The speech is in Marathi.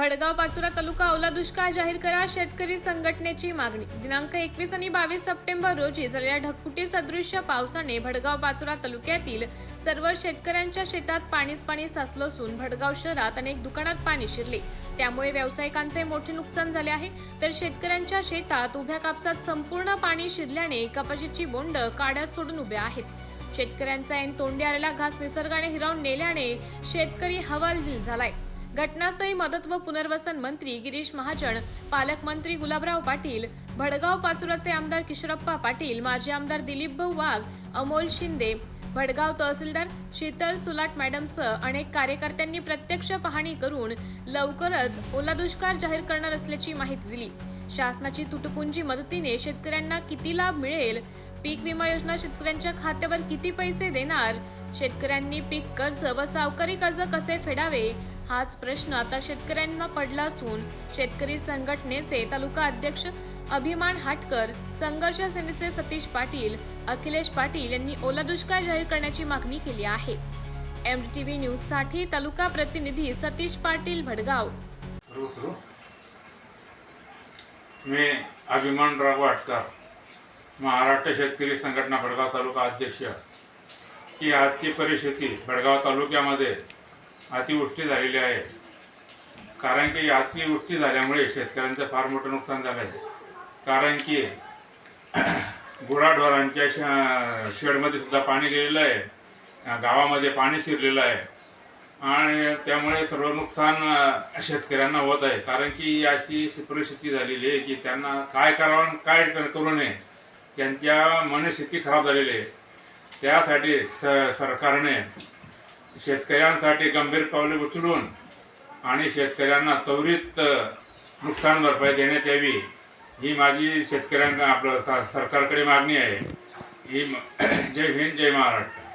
भडगाव पाचोरा तालुका ओला दुष्काळ जाहीर करा शेतकरी संघटनेची मागणी. दिनांक एकवीस आणि बावीस सप्टेंबर रोजी झालेल्या ढगफुटी सदृश्य पावसाने भडगाव पाचोरा तालुक्यातील सर्व शेतकऱ्यांच्या शेतात पाणीच पाणी साचलं असून भडगाव शहरात अनेक दुकानात पाणी शिरले. त्यामुळे व्यावसायिकांचे मोठे नुकसान झाले आहे. तर शेतकऱ्यांच्या शेतात उभ्या कापसात संपूर्ण पाणी शिरल्याने कपाशीची बोंड काड्यास सोडून उभ्या आहेत. शेतकऱ्यांचा ऐन तोंडी आलेला घास निसर्गाने हिरावून नेल्याने शेतकरी हवालदिल झालाय. घटनास्थळी मदत व पुनर्वसन मंत्री गिरीश महाजन पालकमंत्री गुलाबराव पाटील भडगाव पाचुराचे आमदार किशोरप्पा पाटील माजी आमदार दिलीप भाऊ वाघ अमोल शिंदे भडगाव तहसीलदार शीतल सुलाट मॅडमसह अनेक कार्यकर्त्यांनी प्रत्यक्ष पाहणी करून लवकरच ओला दुष्काळ जाहीर करणार असल्याची माहिती दिली. शासनाची तुटपुंजी मदतीने शेतकऱ्यांना किती लाभ मिळेल? पीक विमा योजना शेतकऱ्यांच्या खात्यावर किती पैसे देणार? शेतकऱ्यांनी पीक कर्ज व सावकारी कर्ज कसे फेडावे? हाच प्रश्न आता शेतकऱ्यांना पडला असून शेतकरी संघटनेचे तालुका अध्यक्ष अभिमान हाटकर संघर्ष सेनेचे सतीश पाटील अखिलेश पाटील यांनी ओला दुष्काळ जाहीर करण्याची मागणी केली आहे. एम टी व्ही न्यूजसाठी तालुका प्रतिनिधी सतीश पाटील भडगाव. मी अभिमानराव वाटकर महाराष्ट्र शेतकरी संघटना भडगाव तालुका अध्यक्ष. की आजची परिस्थिती भडगाव तालुक्यामध्ये अतिवृष्टी झालेली आहे. कारण की अतिवृष्टी झाल्यामुळे शेतकऱ्यांचं फार मोठं नुकसान झालं आहे. कारण की गुराढोरांच्या शेडमध्ये सुद्धा पाणी गेलेलं आहे. गावामध्ये पाणी शिरलेलं आहे. आणि त्यामुळे सर्व नुकसान शेतकऱ्यांना होत आहे. कारण की अशी परिस्थिती झालेली आहे की त्यांना काय करावं काय करू नये. त्यांच्या मनस्थिती खराब झालेली आहे. त्यासाठी स सरकारने शेतकऱ्यांसाठी गंभीर पावले उचलून आणि शेतकऱ्यांना त्वरित नुकसान भरपाई देण्यात यावी ही माझी शेतकऱ्यांना आपलं सरकारकडे मागणी आहे. ही जय हिंद जय महाराष्ट्र.